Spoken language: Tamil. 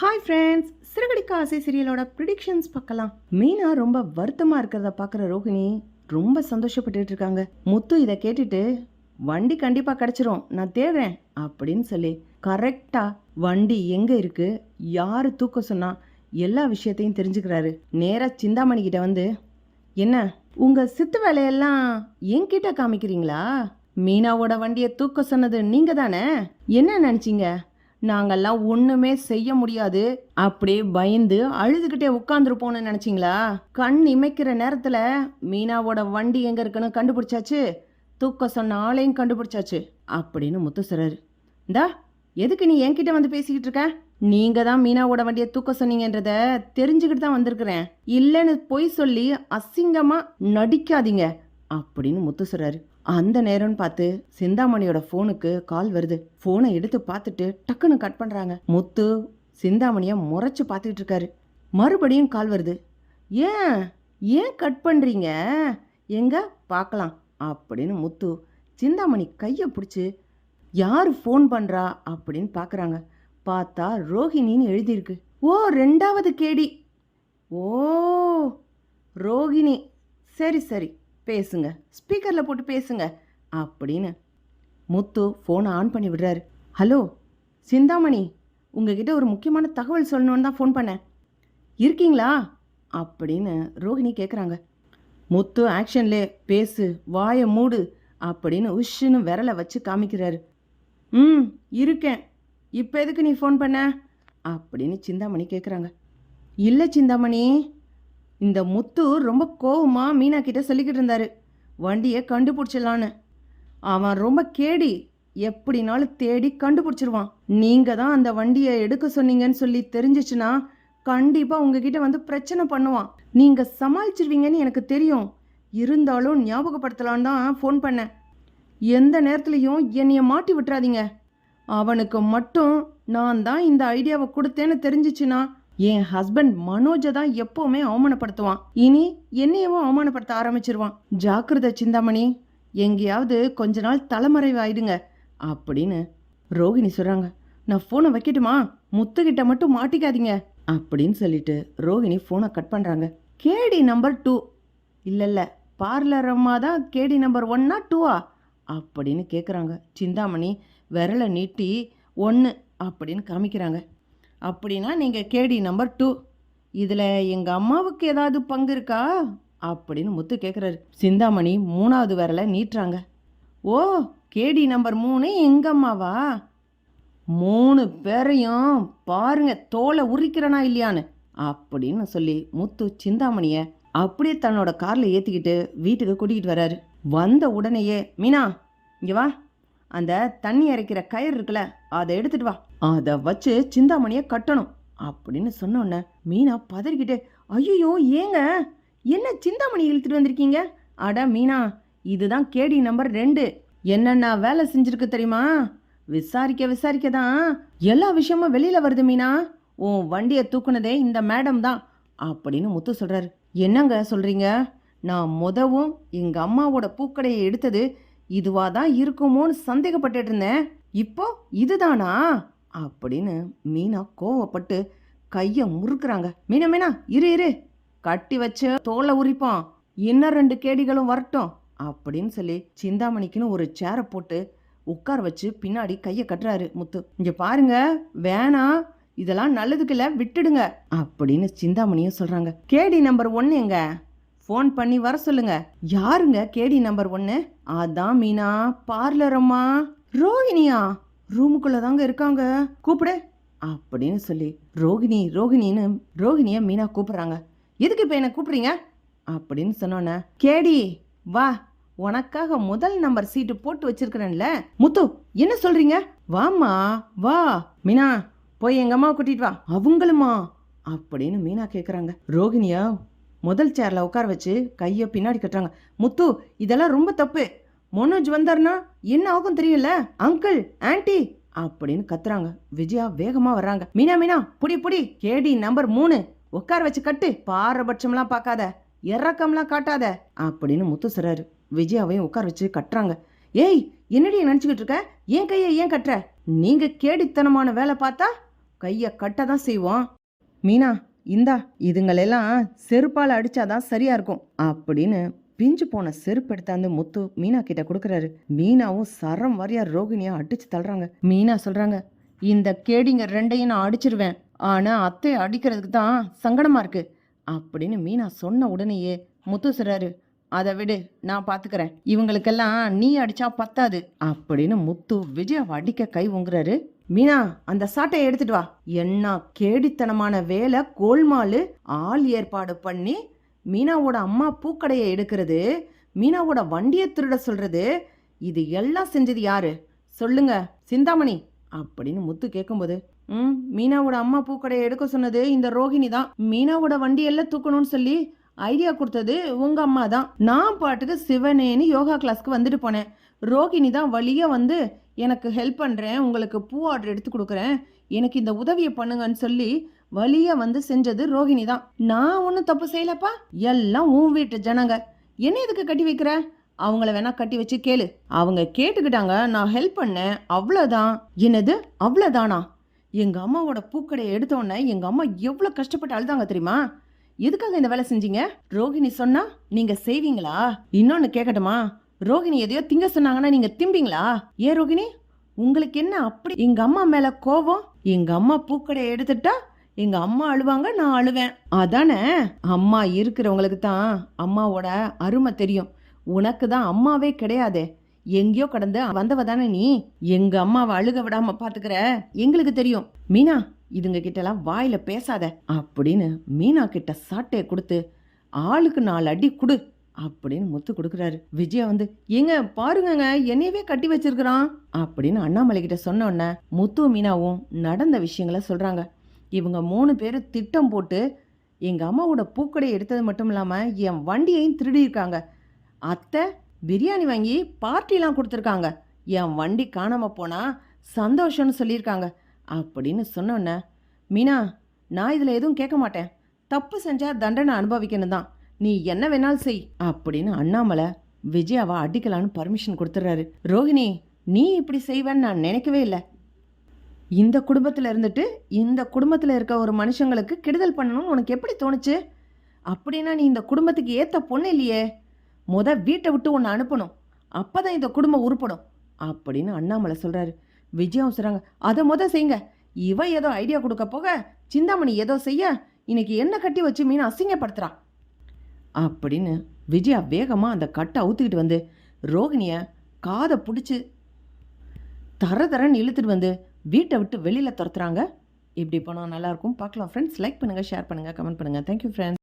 ஹாய் ஃப்ரெண்ட்ஸ் சிறுகடிக்க ஆசை சீரியலோட ப்ரிடிக்ஷன்ஸ் பார்க்கலாம். மீனா ரொம்ப வருத்தமாக இருக்கிறத பார்க்குற ரோகிணி ரொம்ப சந்தோஷப்பட்டுட்டு இருக்காங்க. முத்து இதை கேட்டுட்டு வண்டி கண்டிப்பாக கிடச்சிரும். நான் தேடுறேன். அப்படின்னு சொல்லி கரெக்டாக வண்டி எங்கே இருக்குது யார் தூக்க சொன்னால் எல்லா விஷயத்தையும் தெரிஞ்சுக்கிறாரு. நேராக சிந்தாமணி கிட்ட வந்து என்ன உங்கள் சித்து வேலையெல்லாம் என்கிட்ட காமிக்கிறீங்களா? மீனாவோட வண்டியை தூக்க சொன்னது நீங்கள் தானே என்ன நினச்சிங்க? நாங்கள்லாம் ஒன்றுமே செய்ய முடியாது. அப்படியே பயந்து அழுதுகிட்டே உட்காந்துருப்போம்னு நினச்சிங்களா? கண் இமைக்கிற நேரத்தில் மீனாவோட வண்டி எங்கே இருக்குன்னு கண்டுபிடிச்சாச்சு? தூக்க சொன்ன ஆளையும் கண்டுபிடிச்சாச்சு. அப்படின்னு முத்துசரர் இந்தா எதுக்கு நீ என்கிட்ட வந்து பேசிக்கிட்டு இருக்க? நீங்க தான் மீனாவோட வண்டியை தூக்க சொன்னீங்கன்றத தெரிஞ்சுக்கிட்டு தான் வந்திருக்கிறேன். இல்லைன்னு பொய் சொல்லி அசிங்கமா நடிக்காதீங்க. அப்படின்னு முத்து அந்த நேரம்னு பார்த்து சிந்தாமணியோட ஃபோனுக்கு கால் வருது. ஃபோனை எடுத்து பார்த்துட்டு டக்குன்னு கட் பண்ணுறாங்க முத்து சிந்தாமணியை முறைச்சி பார்த்துக்கிட்டு இருக்காரு. மறுபடியும் கால் வருது. ஏன்? ஏன் கட் பண்ணுறீங்க எங்க? பார்க்கலாம். அப்படின்னு முத்து சிந்தாமணி கையை பிடிச்சி யார் ஃபோன் பண்ணுறா அப்படின்னு பார்க்குறாங்க. பார்த்தா ரோஹிணின்னு எழுதியிருக்கு. ஓ ரெண்டாவது கேடி. ஓ ரோகிணி. சரி சரி. பேசுங்க. ஸ்பீக்கரில் போட்டு பேசுங்க. அப்படின்னு முத்து ஃபோனை ஆன் பண்ணி விடுறாரு. ஹலோ சிந்தாமணி உங்ககிட்ட ஒரு முக்கியமான தகவல் சொல்லணுன்னு தான் ஃபோன் பண்ணேன். இருக்கீங்களா? அப்படின்னு ரோஹிணி கேட்குறாங்க முத்து ஆக்ஷன்லே பேசு வாயை மூடு அப்படின்னு உஷ்ஷுன்னு விரலை வச்சு காமிக்கிறாரு. ம் இருக்கேன். இப்போ எதுக்கு நீ ஃபோன் பண்ண? அப்படின்னு சிந்தாமணி கேட்குறாங்க இல்லை சிந்தாமணி இந்த முத்து ரொம்ப கோவமாக மீனா கிட்ட சொல்லிக்கிட்டு இருந்தாரு. வண்டியை கண்டுபிடிச்சிடலான்னு. அவன் ரொம்ப கேடி. எப்படினாலும் தேடி கண்டுபிடிச்சிருவான். நீங்க தான் அந்த வண்டியை எடுக்க சொன்னீங்கன்னு சொல்லி தெரிஞ்சிச்சுன்னா கண்டிப்பா உங்ககிட்ட வந்து பிரச்சனை பண்ணுவான். நீங்க சமாளிச்சிருவீங்கன்னு எனக்கு தெரியும். இருந்தாலும் ஞாபகப்படுத்தலான்னு தான் ஃபோன் பண்ணேன். எந்த நேரத்துலையும் என்னைய மாட்டி விட்டுறாதீங்க. அவனுக்கு மட்டும் நான் தான் இந்த ஐடியாவை கொடுத்தேன்னு தெரிஞ்சிச்சுன்னா என் ஹஸ்பண்ட் மனோஜை தான் எப்பவுமே அவமானப்படுத்துவான். இனி என்னையவும் அவமானப்படுத்த ஆரம்பிச்சிருவான். ஜாக்கிரதை சிந்தாமணி எங்கேயாவது கொஞ்ச நாள் தலைமறைவாயிடுங்க அப்படின்னு ரோகிணி சொல்கிறாங்க நான் ஃபோனை வைக்கட்டுமா? முத்துக்கிட்ட மட்டும் மாட்டிக்காதீங்க அப்படின்னு சொல்லிட்டு ரோகிணி ஃபோனை கட் பண்ணுறாங்க கேடி நம்பர் டூ இல்லை இல்லை பார்லர் அம்மா தான் கேடி நம்பர் ஒன்னா டூவா அப்படின்னு கேட்குறாங்க சிந்தாமணி விரலை நீட்டி ஒன்று அப்படின்னு காமிக்கிறாங்க. அப்படின்னா நீங்கள் கேடி நம்பர் டூ. இதில் எங்கள் அம்மாவுக்கு ஏதாவது பங்கு இருக்கா? அப்படின்னு முத்து கேட்குறாரு சிந்தாமணி மூணாவது வரல நீட்டுறாங்க. ஓ கேடி நம்பர் மூணு எங்கள் அம்மாவா? மூணு பேரையும் பாருங்க தோலை உரிக்கிறனா இல்லையான்னு அப்படின்னு சொல்லி முத்து சிந்தாமணியை அப்படியே தன்னோட காரில் ஏற்றிக்கிட்டு வீட்டுக்கு கூட்டிகிட்டு வராரு. வந்த உடனேயே மீனா இங்கே வா. அந்த தண்ணி இறைக்கிற கயிறு இருக்குல்ல அதை எடுத்துட்டு வா. அதை வச்சு சிந்தாமணியை கட்டணும். அப்படின்னு சொன்னோன்னே மீனா பதறிக்கிட்டே ஐயோ ஏங்க? என்ன சிந்தாமணி இழுத்துட்டு வந்திருக்கீங்க? அட மீனா இதுதான் கேடி நம்பர் ரெண்டு. என்னென்ன வேலை செஞ்சிருக்கு தெரியுமா? விசாரிக்க விசாரிக்க தான். எல்லா விஷயமும் வெளியில் வருது மீனா. உன் வண்டியை தூக்குனதே இந்த மேடம் தான். அப்படின்னு முத்து சொல்கிறார் என்னங்க சொல்கிறீங்க நான் முதவும் எங்கள் அம்மாவோட பூக்கடையை எடுத்தது இதுவாக தான் இருக்குமோன்னு சந்தேகப்பட்டுட்டு இருந்தேன். இப்போ இதுதானா அப்படின்னு மீனா கோவப்பட்டு கையை முறுக்குறாங்க. மீனா மீனா இரு இரு. கட்டி வச்சு தோலை உரிப்போம் இன்னும் ரெண்டு கேடிகளும் வரட்டும் அப்படின்னு சொல்லி சிந்தாமணிக்குன்னு ஒரு சேரை போட்டு உட்கார வச்சு பின்னாடி கையை கட்டுறாரு முத்து. இங்கே பாருங்க வேணாம் இதெல்லாம் நல்லதுக்கு இல்லை விட்டுடுங்க அப்படின்னு சிந்தாமணியும் சொல்கிறாங்க கேடி நம்பர் ஒன்று எங்க? ஃபோன் பண்ணி வர சொல்லுங்க. யாருங்க கேடி நம்பர் ஒன்று அதான் மீனா பார்லரம்மா. ரோஹிணியா? ரூமுக்குள்ள தாங்க இருக்காங்க. கூப்பிடு. அப்படின்னு சொல்லி ரோகிணி ரோகிணின்னு ரோகிணிய மீனா கூப்பிடுறாங்க. எதுக்கு இப்போ என்ன கூப்பிடுறீங்க? அப்படின்னு சொன்னோன்னே கேடி வா. உனக்காக முதல் நம்பர் சீட்டு போட்டு வச்சிருக்கிறேன்ல. முத்து என்ன சொல்றீங்க? வாம்மா வா. மீனா போய் எங்க அம்மாவை கூட்டிட்டு வா. அவங்களுமா? அப்படின்னு மீனா கேக்குறாங்க. ரோகிணியா முதல் சேர்ல உட்கார வச்சு கையை பின்னாடி கட்டுறாங்க. முத்து இதெல்லாம் ரொம்ப தப்பு. மனோஜ் வந்தார்னா என்ன ஆகும் தெரியல அங்கிள் ஆன்டி அப்படின்னு கத்துறாங்க. விஜயா வேகமா வர்றாங்க. மீனா மீனா புடி புடி கேடி நம்பர் மூணு. உட்கார வச்சு கட்டு. பாரபட்சம்லாம் பார்க்காத. இறக்கம்லாம் காட்டாத அப்படின்னு முத்து சிறாரு. விஜயாவையும் உட்கார வச்சு கட்டுறாங்க. ஏய் என்னடி நினைச்சுக்கிட்டு இருக்க? ஏன் கையை ஏன் கட்டுற? நீங்க கேடித்தனமான வேலை பார்த்தா கையை கட்ட தான் செய்வோம். மீனா இந்தா இதுங்களெல்லாம் செருப்பால் அடிச்சாதான் சரியா இருக்கும் அப்படின்னு பிஞ்சு போன செருப்பு எடுத்தாந்து முத்து மீனா கிட்ட கொடுக்குறாரு. மீனாவும் சரம் வாரியா ரோகிணியா அடிச்சு தள்ளுறாங்க. மீனா சொல்றாங்க இந்த கேடிங்க ரெண்டையும் நான் அடிச்சிருவேன். ஆனா அத்தை அடிக்கிறதுக்கு தான் சங்கடமா இருக்கு. அப்படின்னு மீனா சொன்ன உடனேயே முத்து சொல்றாரு அதை விடு நான் பாத்துக்கிறேன். இவங்களுக்கெல்லாம் நீ அடிச்சா பத்தாது. அப்படின்னு முத்து விஜயாவை அடிக்க கை உங்குறாரு மீனா அந்த சாட்டையை எடுத்துட்டு வா. என்ன கேடித்தனமான வேலை கோல்மாலு ஆள் ஏற்பாடு பண்ணி மீனாவோட அம்மா பூக்கடையை எடுக்கிறது மீனாவோட வண்டியை திருட சொல்றது இது எல்லாம் செஞ்சது யாரு? சொல்லுங்க சிந்தாமணி அப்படின்னு முத்து கேட்கும்போது ம் மீனாவோட அம்மா பூக்கடையை எடுக்க சொன்னது இந்த ரோகிணி தான். மீனாவோட வண்டி எல்லாம் தூக்கணும்னு சொல்லி ஐடியா கொடுத்தது உங்க அம்மா தான். நான் பாட்டுக்கு சிவனேன்னு யோகா கிளாஸ்க்கு வந்துட்டு போனேன். ரோகிணி தான் வழியாக வந்து எனக்கு ஹெல்ப் பண்ணுறேன் உங்களுக்கு பூ ஆர்டர் எடுத்து கொடுக்குறேன் எனக்கு இந்த உதவியை பண்ணுங்கன்னு சொல்லி வழியா வந்து செஞ்சது ரோகிணி தான். நான் ஒன்றும் தப்பு செய்யலப்பா? எல்லாம் உன் வீட்டு ஜனங்க. என்ன எதுக்கு கட்டி வைக்கிற? அவங்கள வேணா கட்டி வச்சு கேளு. அவங்க கேட்டுக்கிட்டாங்க நான் ஹெல்ப் பண்ணேன். அவ்வளோதான் என்னது? அவ்வளோதானா எங்க அம்மாவோட பூக்கடையை எடுத்தோடனே எங்க அம்மா எவ்வளோ கஷ்டப்பட்டு அழுதாங்க தெரியுமா? எதுக்காக இந்த வேலை செஞ்சீங்க? ரோகிணி சொன்னா நீங்க செய்வீங்களா? இன்னொன்னு கேட்கட்டுமா ரோகிணி எதையோ திங்க சொன்னாங்கன்னா நீங்க திம்பிங்களா? ஏன் ரோகிணி? உங்களுக்கு என்ன அப்படி? எங்க அம்மா மேல கோவம்? எங்க அம்மா பூக்கடையை எடுத்துட்டா எங்க அம்மா அழுவாங்க நான் அழுவேன். அதானே? அம்மா இருக்கிறவங்களுக்கு தான் அம்மாவோட அருமை தெரியும். உனக்கு தான் அம்மாவே கிடையாதே. எங்கேயோ கடந்து வந்தவ தானே நீ? எங்க அம்மாவை அழுக விடாம பாத்துக்கிற? எங்களுக்கு தெரியும். மீனா இதுங்க கிட்டலாம் வாயில பேசாத. அப்படின்னு மீனா கிட்ட சாட்டையை கொடுத்து ஆளுக்கு நாலு அடி குடு அப்படின்னு முத்து கொடுக்குறாரு. விஜயா வந்து ஏங்க பாருங்கங்க என்னையவே கட்டி வச்சிருக்கிறான். அப்படின்னு அண்ணாமலை கிட்ட சொன்ன உடனே முத்து மீனாவும் நடந்த விஷயங்களை சொல்றாங்க. இவங்க மூணு பேரும் திட்டம் போட்டு எங்கள் அம்மாவோட பூக்கடையை எடுத்தது மட்டும் இல்லாமல் என் வண்டியையும் திருடியிருக்காங்க. அத்தை பிரியாணி வாங்கி பார்ட்டிலாம் கொடுத்துருக்காங்க. என் வண்டி காணாமல் போனால் சந்தோஷம்னு சொல்லியிருக்காங்க. அப்படின்னு சொன்னோன்னே மீனா நான் இதில் எதுவும் கேட்க மாட்டேன். தப்பு செஞ்சால் தண்டனை அனுபவிக்கணும் தான். நீ என்ன வேணாலும் செய் அப்படின்னு அண்ணாமலை விஜயாவை அடிக்கலான்னு பர்மிஷன் கொடுத்துட்றாரு. ரோஹிணி நீ இப்படி செய்வேன்னு நான் நினைக்கவே இல்லை. இந்த குடும்பத்தில் இருந்துட்டு இந்த குடும்பத்தில் இருக்க ஒரு மனுஷங்களுக்கு கெடுதல் பண்ணணும்னு உனக்கு எப்படி தோணுச்சு? அப்படின்னா நீ இந்த குடும்பத்துக்கு ஏற்ற பொண்ணு இல்லையே. முத வீட்டை விட்டு உன்னை அனுப்பணும். அப்போ தான் இந்த குடும்பம் உருப்படும். அப்படின்னு அண்ணாமலை சொல்கிறாரு விஜயம் சொல்கிறாங்க அதை முத செய்யுங்க. இவ ஏதோ ஐடியா கொடுக்க போக சிந்தாமணி ஏதோ செய்ய இன்னைக்கு என்ன கட்டி வச்சு மீன் அசிங்கப்படுத்துறான். அப்படின்னு விஜயா வேகமாக அந்த கட்டை அவுத்துக்கிட்டு வந்து ரோகிணியை காதை பிடிச்சி தர தரன்னு இழுத்துட்டு வந்து வீட்டை விட்டு வெளியில் துரத்துறாங்க. இப்படி போனால் நல்லா இருக்கும். பார்க்கலாம் ஃப்ரெண்ட்ஸ் லைக் பண்ணுங்கள் ஷேர் பண்ணுங்க கமெண்ட் பண்ணுங்கள் தேங்க்யூ ஃப்ரெண்ட்ஸ்